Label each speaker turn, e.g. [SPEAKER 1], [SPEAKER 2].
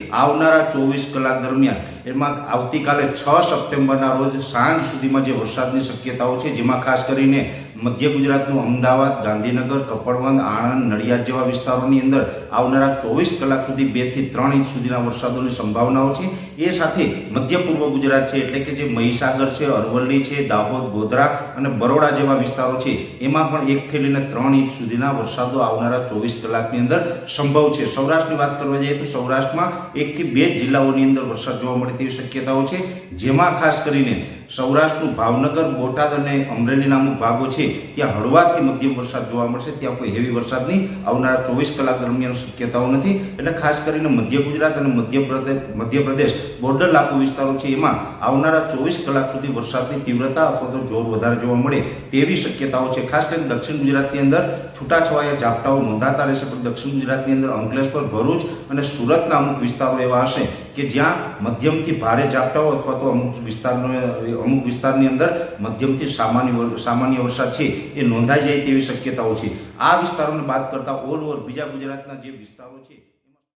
[SPEAKER 1] આવનારા ચોવીસ કલાક દરમિયાન, એમાં આવતીકાલે છ સપ્ટેમ્બરના રોજ સાંજ સુધીમાં જે વરસાદની શક્યતાઓ છે, જેમાં ખાસ કરીને મધ્ય ગુજરાતનું અમદાવાદ, ગાંધીનગર, કપડવંદ, આણંદ, નડિયાદ જેવા વિસ્તારોની અંદર આવનારા ચોવીસ કલાક સુધી બેથી ત્રણ ઇંચ સુધીના વરસાદોની સંભાવનાઓ છે. એ સાથે મધ્ય પૂર્વ ગુજરાત છે, એટલે કે જે મહીસાગર છે, અરવલ્લી છે, દાહોદ, ગોધરા અને બરોડા જેવા વિસ્તારો છે, એમાં પણ એકથી લઈને ત્રણ ઇંચ સુધીના વરસાદો આવનારા ચોવીસ કલાકની અંદર સંભવ છે. સૌરાષ્ટ્રની વાત કરવા જઈએ તો સૌરાષ્ટ્રમાં એકથી બે જિલ્લાઓની અંદર વરસાદ જોવા મળે તેવી શક્યતાઓ છે. જેમાં ખાસ કરીને સૌરાષ્ટ્રનું ભાવનગર, બોટાદ અને અમરેલીના અમુક ભાગો છે, ત્યાં હળવાથી મધ્યમ વરસાદ જોવા મળશે. ત્યાં કોઈ હેવી વરસાદની આવનારા ચોવીસ કલાક દરમિયાન શક્યતાઓ નથી. એટલે ખાસ કરીને મધ્ય ગુજરાત અને મધ્ય પ્રદેશ મધ્યપ્રદેશ બોર્ડર લાગુ વિસ્તારો છે, એમાં આવનારા ચોવીસ કલાક સુધી વરસાદની તીવ્રતા અથવા તો જોર વધારે જોવા મળે તેવી શક્યતાઓ છે. ખાસ કરીને દક્ષિણ ગુજરાતની અંદર છૂટાછવાયા ઝાપટાઓ નોંધાતા રહેશે, પણ દક્ષિણ ગુજરાતની અંદર અંકલેશ્વર, ભરૂચ અને સુરતના અમુક વિસ્તારો એવા હશે કે જ્યાં મધ્યમથી ભારે ઝાપટાઓ અથવા તો અમુક વિસ્તારનો, અમુક વિસ્તારની અંદર મધ્યમથી સામાન્ય સામાન્ય વરસાદ છે, એ નોંધાઈ જાય તેવી શક્યતાઓ છે. આ વિસ્તારોને બાદ કરતાં ઓલ ઓવર બીજા ગુજરાતના જે વિસ્તારો છે